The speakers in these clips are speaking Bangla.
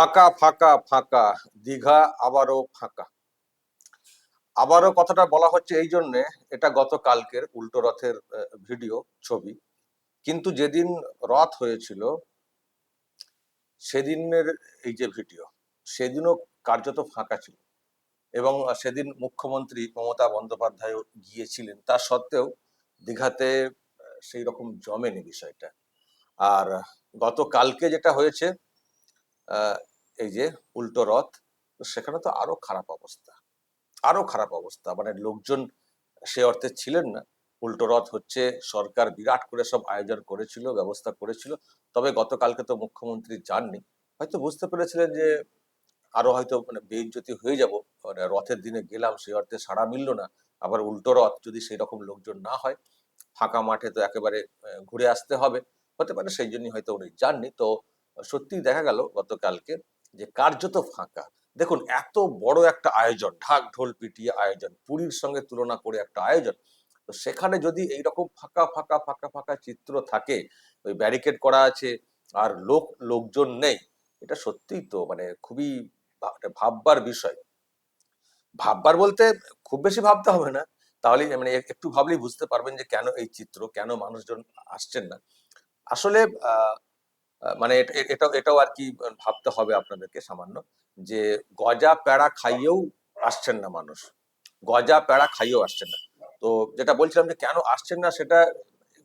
ফাঁকা ফাঁকা ফাঁকা, দীঘা আবারও ফাঁকা। আবারও কথাটা বলা হচ্ছে এই জন্যে, এটা গতকালকের উল্টো রথের ভিডিও, ছবি। কিন্তু যেদিন রথ হয়েছিল, সেদিনের এই যে ভিডিও, সেদিনও কার্যত ফাঁকা ছিল। এবং সেদিন মুখ্যমন্ত্রী মমতা বন্দ্যোপাধ্যায়ও গিয়েছিলেন। তা সত্ত্বেও দীঘাতে সেই রকম জমেনি বিষয়টা। আর গতকালকে যেটা হয়েছে এই যে উল্টো রথ সেখানে তো আরও খারাপ অবস্থা। আরও খারাপ অবস্থা। মানে লোকজন সে অর্থে ছিলেন না। উল্টো রথ হচ্ছে সরকার বিরাট করে সব আয়োজন করেছিল, ব্যবস্থা করেছিল। তবে গতকালকে তো মুখ্যমন্ত্রী যাননি। হয়তো বুঝতে পেরেছিলেন যে আরও হয়তো মানে বেইজ্জতি হয়ে যাব। মানে রথের দিনে গেলাম, সে অর্থে সাড়া মিলল না। আবার উল্টো রথ যদি সেই রকম লোকজন না হয়, ফাঁকা মাঠে তো একেবারে ঘুরে আসতে হবে। হতে পারে সেই জন্যই হয়তো উনি যাননি। তো সত্যি দেখা গেল গতকালকে যে কার্যত ফাঁকা। দেখুন, এত বড় একটা আয়োজন, ঢাক ঢোল পিটিয়ে আয়োজন, পুরীর সঙ্গে তুলনা করে একটা আয়োজন, তো সেখানে যদি এইরকম ফাঁকা ফাঁকা ফাঁকা ফাঁকা চিত্র থাকে, ওই ব্যারিকেড করা আছে, আর লোক, লোকজন নেই, এটা সত্যিই তো মানে খুবই ভাববার বিষয়। ভাববার বলতে খুব বেশি ভাবতে হবে না তাহলে মানে একটু ভাবলেই বুঝতে পারবেন যে কেন এই চিত্র, কেন মানুষজন আসছেন না। আসলে মানে এটা- এটাও এটাও আর কি ভাবতে হবে আপনাদেরকে সামান্য, যে গজা প্যাড়া খাইয়েও আসছেন না মানুষ। গজা প্যাড়া খাইয়েও আসছেন না। তো যেটা বলছিলাম যে কেন আসছেন না সেটা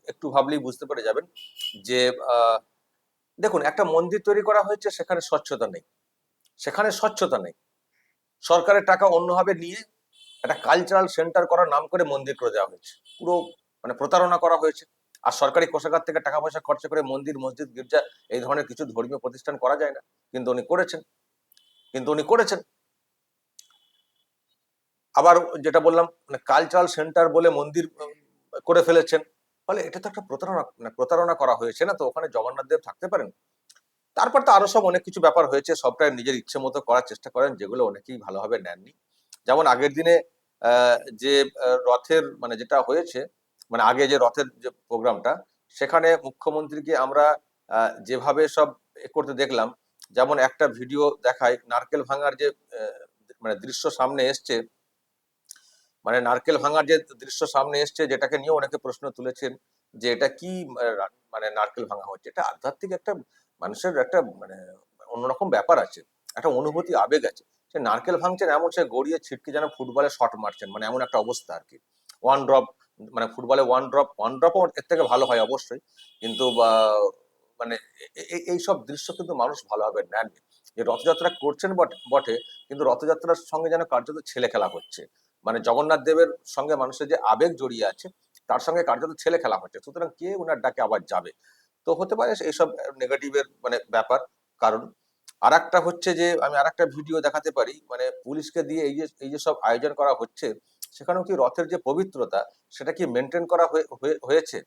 একটু ভাবলেই বুঝতে পেরে যাবেন যে দেখুন একটা মন্দির তৈরি করা হয়েছে সেখানে স্বচ্ছতা নেই। সেখানে স্বচ্ছতা নেই। সরকারের টাকা অন্যভাবে নিয়ে একটা কালচারাল সেন্টার করার নাম করে মন্দির করে দেওয়া হয়েছে। পুরো মানে প্রতারণা করা হয়েছে। আর সরকারি কোষাগার থেকে টাকা পয়সা খরচা করে মন্দির, মসজিদ, গির্জা এই ধরনের কিছু ধর্মীয় প্রতিষ্ঠান করা যায় না। কিন্তু উনি করেছেন। কিন্তু উনি করেছেন। আবার যেটা বললাম মানে কালচারাল সেন্টার বলে মন্দির করে ফেলেছেন। ফলে এটা তো একটা প্রতারণা মানে প্রতারণা করা হয়েছে না তো? ওখানে জগন্নাথ দেব থাকতে পারেন। তারপর তো আরও সব অনেক কিছু ব্যাপার হয়েছে। সবটাই নিজের ইচ্ছে মতো করার চেষ্টা করেন, যেগুলো অনেকেই ভালোভাবে নেননি। যেমন আগের দিনে যে রথের মানে যেটা হয়েছে মানে আগে যে রথের যে প্রোগ্রামটা, সেখানে মুখ্যমন্ত্রীকে আমরা যেভাবে সব করতে দেখলাম, যেমন একটা ভিডিও দেখায় নারকেল ভাঙার যে মানে দৃশ্য সামনে এসছে মানে নারকেল ভাঙার যে দৃশ্য সামনে এসছে, যেটাকে নিয়ে অনেকে প্রশ্ন তুলেছেন যে এটা কি মানে নারকেল ভাঙা হচ্ছে? এটা আধ্যাত্মিক একটা মানুষের একটা মানে অন্যরকম ব্যাপার আছে, একটা অনুভূতি, আবেগ আছে। সে নারকেল ভাঙছেন এমন, সে গড়িয়ে ছিটকে যেন ফুটবলে শট মারছেন মানে এমন একটা অবস্থা আর কি। ওয়ান ড্রপ মানে ফুটবলে ওয়ান ড্রপ ওয়ান ড্রপও এর থেকে ভালো হয় অবশ্যই। কিন্তু মানে এই সব দৃশ্য কিন্তু মানুষ ভালোভাবে নেননি। যে রথযাত্রা করছেন বটে বটে, কিন্তু রথযাত্রার সঙ্গে যেন কার্যত ছেলে খেলা হচ্ছে। মানে জগন্নাথ দেবের সঙ্গে মানুষের যে আবেগ জড়িয়ে আছে, তার সঙ্গে কার্যত ছেলে খেলা হচ্ছে। সুতরাং কে ওনার ডাকে আবার যাবে? তো হতে পারে এইসব নেগেটিভের মানে ব্যাপার। কারণ আর হচ্ছে যে, আমি আর ভিডিও দেখাতে পারি। মানে পুলিশকে দিয়ে এই যে এই যে সব আয়োজন করা হচ্ছে সেখানেও কি রথের যে পবিত্রতা, সেটা কি মেনটেন করা হয়ে- হয়ে- হয়েছে?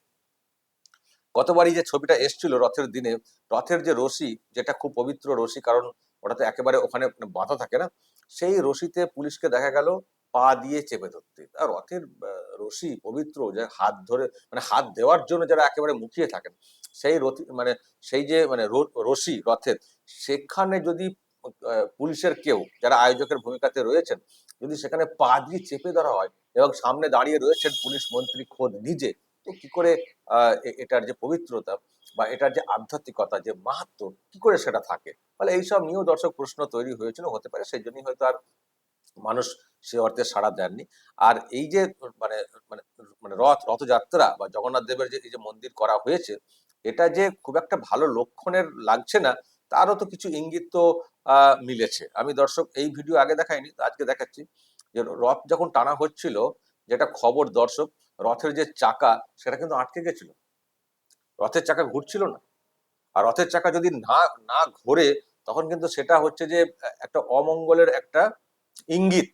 গতবারই যে ছবিটা এসছিল রথের দিনে, রথের যে রশি, যেটা খুব পবিত্র রশি, কারণ ওটাতে একেবারে ওখানে বাঁধা থাকে না, সেই রশিতে পুলিশকে দেখা গেল, পা দিয়ে চেপে ধরতে। আর রথের রশি পবিত্র, যে হাত ধরে মানে হাত দেওয়ার জন্য যারা একেবারে মুখিয়ে থাকেন, সেই রথি মানে সেই যে মানে রশি রথের, সেখানে যদি পুলিশের কেউ, যারা আয়োজকের ভূমিকাতে রয়েছেন যদি সেখানে পা দিয়ে চেপে ধরা হয় এবং সামনে দাঁড়িয়ে রয়েছেন পুলিশ মন্ত্রী খোদ নিজে, তো কি করে এটার যে পবিত্রতা বা এটার যে আধ্যাত্মিকতা, যে মাহাত্ম, কি করে সেটা থাকে? ফলে এইসব নিয়েও দর্শক প্রশ্ন তৈরি হয়েছিল, হতে পারে সেই জন্যই হয়তো আর মানুষ সে অর্থে সাড়া দেননি। আর এই যে মানে মানে মানে রথ, রথযাত্রা বা জগন্নাথ দেবের যে, এই যে মন্দির করা হয়েছে, এটা যে খুব একটা ভালো লক্ষণের লাগছে না তারও তো কিছু ইঙ্গিত তো মিলেছে। আমি দর্শক এই ভিডিও আগে দেখাইনি আজকে দেখাচ্ছি যে রথ যখন টানা হচ্ছিল, যেটা খবর দর্শক, রথের যে চাকা, সেটা কিন্তু আটকে গেছিল। রথের চাকা ঘুরছিল না। আর রথের চাকা যদি না না ঘোরে, তখন কিন্তু সেটা হচ্ছে যে, একটা অমঙ্গলের একটা ইঙ্গিত।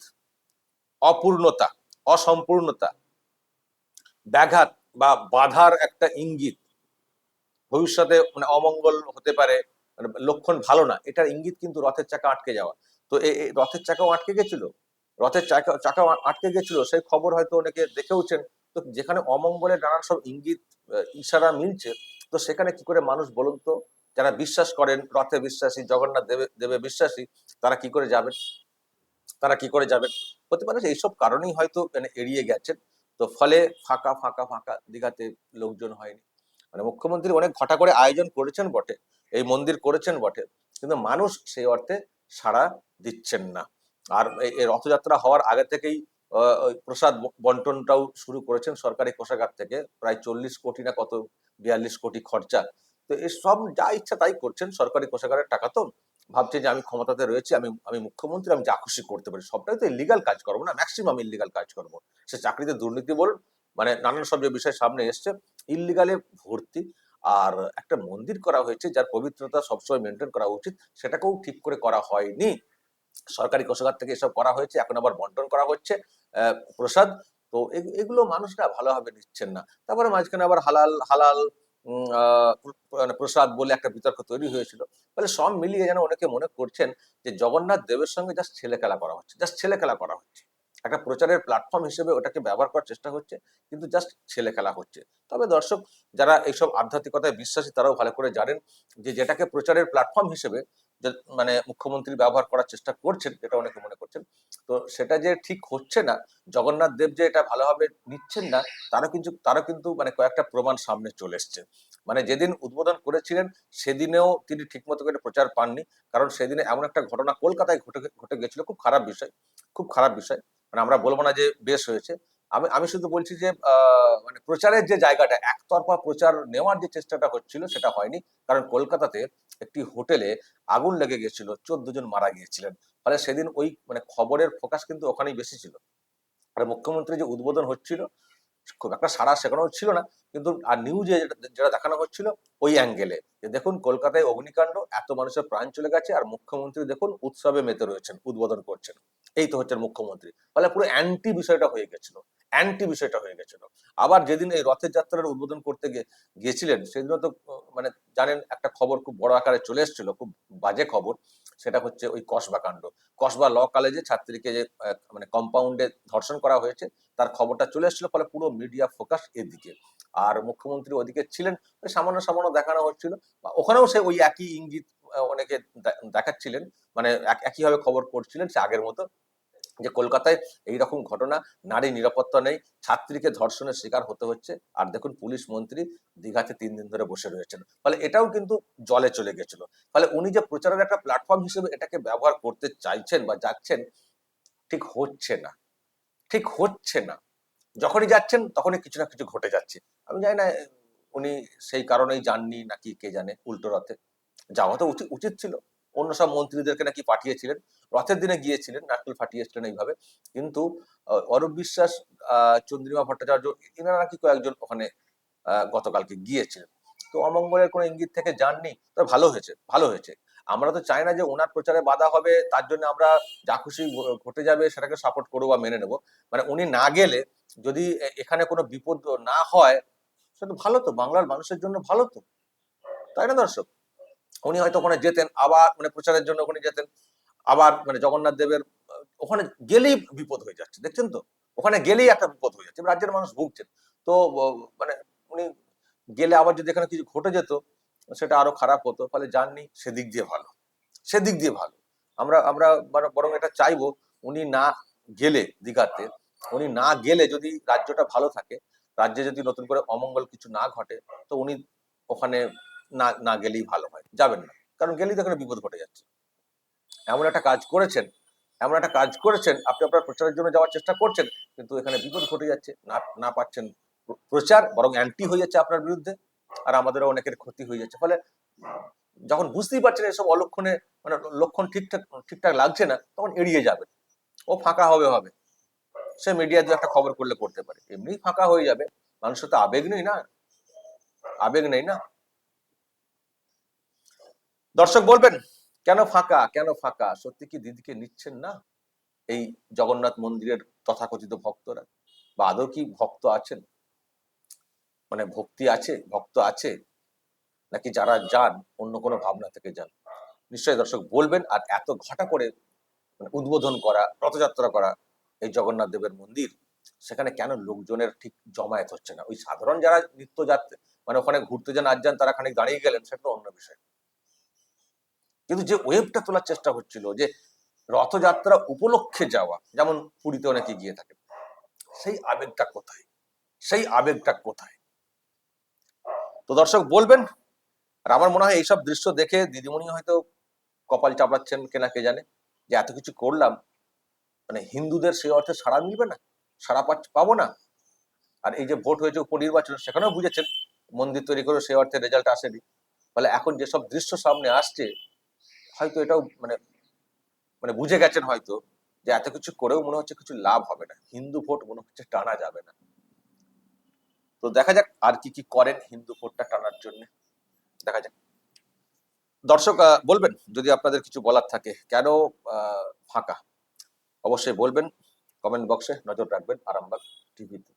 অপূর্ণতা, অসম্পূর্ণতা, ব্যাঘাত বা বাধার একটা ইঙ্গিত। ভবিষ্যতে মানে অমঙ্গল হতে পারে মানে লক্ষণ ভালো না, এটার ইঙ্গিত কিন্তু রথের চাকা আটকে যাওয়া। তো এই রথের চাকাও আটকে গেছিল? রথের চাকা, চাকাও আটকে গেছিল? সেই খবর হয়তো অনেকে দেখেওছেন। তো যেখানে অমঙ্গলের নানান সব ইঙ্গিত ইশারা মিলছে, তো সেখানে কি করে মানুষ বলুন তো, যারা বিশ্বাস করেন, রথে বিশ্বাসী, জগন্নাথ দেবে দেবে বিশ্বাসী, তারা কি করে যাবেন? তারা কি করে যাবেন? হতে পারে এইসব কারণেই হয়তো মানে এড়িয়ে গেছেন। তো ফলে ফাঁকা ফাঁকা ফাঁকা দীঘাতে লোকজন হয়নি। মানে মুখ্যমন্ত্রী অনেক ঘটা করে আয়োজন করেছেন বটে। এই মন্দির করেছেন বটে, কিন্তু মানুষ সেই অর্থে সাড়া দিচ্ছেন না। আর এই- রথযাত্রা হওয়ার আগে থেকেই প্রসাদ বন্টনটাও শুরু করেছেন সরকারি কোষাগার থেকে, প্রায় চল্লিশ কোটি না কত, বিয়াল্লিশ কোটি খরচা। তো এই সব যা ইচ্ছা তাই করছেন সরকারি কোষাগারের টাকা তো। ভাবছে যে আমি ক্ষমতাতে রয়েছি, আমি আমি মুখ্যমন্ত্রী, আমি যা খুশি করতে পারি। সবটাই তো ইলিগাল কাজ করব না ম্যাক্সিমাম ইলিগাল কাজ করব। সে চাকরিতে দুর্নীতি বলুন মানে নানান সব যে বিষয় সামনে এসছে ইলিগালে ভর্তি। আর একটা মন্দির করা হয়েছে যার পবিত্রতা সবসময় মেনটেন করা উচিত, সেটাকেও ঠিক করে করা হয়নি। সরকারি কোষাগার থেকে এসব করা হয়েছে, এখন আবার বন্টন করা হচ্ছে প্রসাদ। তো এগুলো মানুষরা ভালোভাবে নিচ্ছেন না। তারপরে মাঝখানে আবার হালাল হালাল মানে প্রসাদ বলে একটা বিতর্ক তৈরি হয়েছিল। ফলে সব মিলিয়ে যেন অনেকে মনে করছেন যে জগন্নাথ দেবের সঙ্গে জাস্ট ছেলে খেলা করা হচ্ছে জাস্ট ছেলে খেলা করা হচ্ছে। একটা প্রচারের প্ল্যাটফর্ম হিসেবে ওটাকে ব্যবহার করার চেষ্টা হচ্ছে, কিন্তু জাস্ট ছেলে খেলা হচ্ছে। তবে দর্শক, যারা এইসব আধ্যাত্মিকতায় বিশ্বাসী, তারাও ভালো করে জানেন যে যেটাকে প্রচারের প্ল্যাটফর্ম হিসেবে মানে মুখ্যমন্ত্রী ব্যবহার করার চেষ্টা করছেন, যেটা অনেকে মনে করছেন, তো সেটা যে ঠিক হচ্ছে না, জগন্নাথ দেব যে এটা ভালোভাবে নিচ্ছেন না তারা কিন্তু তারা কিন্তু মানে কয়েকটা প্রমাণ সামনে চলে এসছে। মানে যেদিন উদ্বোধন করেছিলেন, সেদিনেও তিনি ঠিকমতো করে প্রচার পাননি, কারণ সেদিনে এমন একটা ঘটনা কলকাতায় ঘটে ঘটে গেছিল খুব খারাপ বিষয়, খুব খারাপ বিষয়। মানে আমরা বলব না যে বেশ হয়েছে। আমি আমি শুধু বলছি যে মানে প্রচারের যে জায়গাটা, একতরফা প্রচার নেওয়ার যে চেষ্টাটা হচ্ছিল সেটা হয়নি। কারণ কলকাতাতে একটি হোটেলে আগুন লেগে গেছিল, চোদ্দ জন মারা গিয়েছিলেন। ফলে সেদিন ওই মানে খবরের ফোকাস কিন্তু ওখানেই বেশি ছিল। আর মুখ্যমন্ত্রী যে উদ্বোধন হচ্ছিল খুব একটা সারা সেখানেও ছিল না। কিন্তু আর নিউজে যেটা দেখানো হচ্ছিল ওই অ্যাঙ্গেলে যে দেখুন কলকাতায় অগ্নিকাণ্ড, এত মানুষের প্রাণ চলে গেছে আর মুখ্যমন্ত্রী দেখুন উৎসবে মেতে রয়েছেন, উদ্বোধন করছেন। এই তো হচ্ছেন মুখ্যমন্ত্রী। ফলে পুরো অ্যান্টি বিষয়টা হয়ে গেছিল অ্যান্টি বিষয়টা হয়ে গেছিল। আবার যেদিন এই রথের যাত্রার উদ্বোধন করতে গিয়ে গিয়েছিলেন সেদিনও তো মানে জানেন একটা খবর খুব বড় আকারে চলে এসেছিল, খুব বাজে খবর। সেটা হচ্ছে ওই কসবা কাণ্ড। কসবা ল কলেজে ছাত্রীকে যে মানে কম্পাউন্ডে ধর্ষণ করা হয়েছে, তার খবরটা চলে এসেছিল, ফলে পুরো মিডিয়া ফোকাস এদিকে। আর মুখ্যমন্ত্রী ওদিকে ছিলেন সামান্য সামান্য দেখানো হচ্ছিল। ওখানেও সে ওই একই ইঙ্গিত অনেকে দেখাচ্ছিলেন। মানে এক- একইভাবে খবর করছিলেন সে আগের মতো। যে কলকাতায় এইরকম ঘটনা, নারী নিরাপত্তা নেই, ছাত্রীকে ধর্ষণের শিকার হতে হচ্ছে, আর দেখুন পুলিশ মন্ত্রী দীঘাতে তিন দিন ধরে বসে রয়েছেন। ফলে এটাও কিন্তু জলে চলে গেছিল। ফলে উনি যে প্রচারের একটা প্ল্যাটফর্ম হিসেবে এটাকে ব্যবহার করতে চাইছেন বা যাচ্ছেন, ঠিক হচ্ছে না। ঠিক হচ্ছে না। যখনই যাচ্ছেন, তখনই কিছু না কিছু ঘটে যাচ্ছে। আমি জানি না, উনি সেই কারণেই যাননি নাকি কে জানে উল্টো রথে। যাওয়া তো উচিত উচিত ছিল। অন্য সব মন্ত্রীদেরকে নাকি পাঠিয়েছিলেন। রথের দিনে গিয়েছিলেন, নারকেল ফাটিয়েছিলেন এইভাবে। কিন্তু অরূপ বিশ্বাস চন্দ্রিমা ভট্টাচার্য, এনারা নাকি কয়েকজন ওখানে গতকালকে গিয়েছিলেন। তো অমঙ্গলের কোনো ইঙ্গিত থেকে যাননি, তো ভালো হয়েছে ভালো হয়েছে। আমরা তো চাই না যে ওনার প্রচারে বাধা হবে, তার জন্য আমরা যা খুশি ঘটে যাবে সেটাকে সাপোর্ট করব বা মেনে নেব। মানে উনি না গেলে যদি এখানে কোনো বিপদ না হয় সেটা ভালো তো, বাংলার মানুষের জন্য ভালো তো। তাই না দর্শক? উনি হয়তো ওখানে যেতেন, আবার মানে প্রচারের জন্য ওখানে যেতেন, আবার মানে জগন্নাথ দেবের, ওখানে গেলেই বিপদ হয়ে যাচ্ছে, দেখছেন তো? ওখানে গেলেই একটা বিপদ হয়ে যাচ্ছে, রাজ্যের মানুষ ভুগছেন। তো মানে উনি গেলে আবার যদি এখানে কিছু ঘটে যেত, সেটা আরও খারাপ হতো, ফলে যাননি, সেদিক দিয়ে ভালো। সেদিক দিয়ে ভালো। আমরা আমরা বর- বরং এটা চাইব, উনি না গেলে দীঘাতে, উনি না গেলে যদি রাজ্যটা ভালো থাকে, রাজ্যে যদি নতুন করে অমঙ্গল কিছু না ঘটে, তো উনি ওখানে না না গেলেই ভালো হয়। যাবেন না। কারণ গেলেই তো এখানে বিপদ ঘটে যাচ্ছে। এমন একটা কাজ করেছেন, এমন একটা কাজ করেছেন, আপনি আপনার প্রচারের জন্য যাওয়ার চেষ্টা করছেন, কিন্তু এখানে বিপদ ঘটে যাচ্ছে, না না পাচ্ছেন প্রচার, বরং অ্যান্টি হয়ে যাচ্ছে আপনার বিরুদ্ধে, আর আমাদেরও অনেকের ক্ষতি হয়ে যাচ্ছে। ফলে যখন বুঝতেই পারছেন এসব অলক্ষণে মানে লক্ষণ ঠিকঠাক ঠিকঠাক লাগছে না, তখন এড়িয়ে যাবেন। ও ফাঁকা হবে হবে। সে মিডিয়া দিয়ে একটা খবর করলে করতে পারে। এমনি ফাঁকা হয়ে যাবে। মানুষের তো আবেগ নেই না? আবেগ নেই না? দর্শক বলবেন, কেন ফাঁকা? কেন ফাঁকা? সত্যি কি দিদিকে নিচ্ছেন না? এই জগন্নাথ মন্দিরের তথাকথিত ভক্তরা বা আদৌ কি ভক্ত আছেন? মানে ভক্তি আছে, ভক্ত আছে, নাকি যারা যান, অন্য কোনো ভাবনা থেকে যান? নিশ্চয়ই দর্শক বলবেন, আর এত ঘটা করে মানে উদ্বোধন করা, রথযাত্রা করা এই জগন্নাথ দেবের মন্দির, সেখানে কেন লোকজনের ঠিক জমায়েত হচ্ছে না? ওই সাধারণ যারা নিত্য যাত্রী মানে ওখানে ঘুরতে যান, আজ যান, তারা খানিক দাঁড়িয়ে গেলেন, সেটা অন্য বিষয়। কিন্তু যে ওয়েবটা তোলার চেষ্টা হচ্ছিল যে রথযাত্রা উপলক্ষে যাওয়া, যেমন পুরীতে অনেকে গিয়ে থাকে, সেই আবেগটা কোথায়? সেই আবেগটা কোথায়? তো দর্শক বলবেন, আর আমার মনে হয় এইসব দৃশ্য দেখে দিদিমণি হয়তো কপাল চাপড়াচ্ছেন কেনা কে জানে, যে এত কিছু করলাম মানে হিন্দুদের সেই অর্থে সাড়া মিলবে না, সাড়া পাবো না। আর এই যে ভোট হয়েছে উপনির্বাচন, সেখানেও বুঝেছেন, মন্দির তৈরি করে সেই অর্থে রেজাল্ট আসেনি। ফলে এখন যেসব দৃশ্য সামনে আসছে হয়তো এটাও মানে মানে বুঝে গেছেন হয়তো যে এত কিছু করেও মনে হচ্ছে কিছু লাভ হবে না। হিন্দু ভোট মনে হচ্ছে টানা যাবে না। তো দেখা যাক আর কি কি করেন হিন্দু ভোটটা টানার জন্য। দেখা যাক। দর্শক বলবেন যদি আপনাদের কিছু বলার থাকে। কেন ফাঁকা? অবশ্যই বলবেন। কমেন্ট বক্সে নজর রাখবেন আরামবাগ টিভিতে।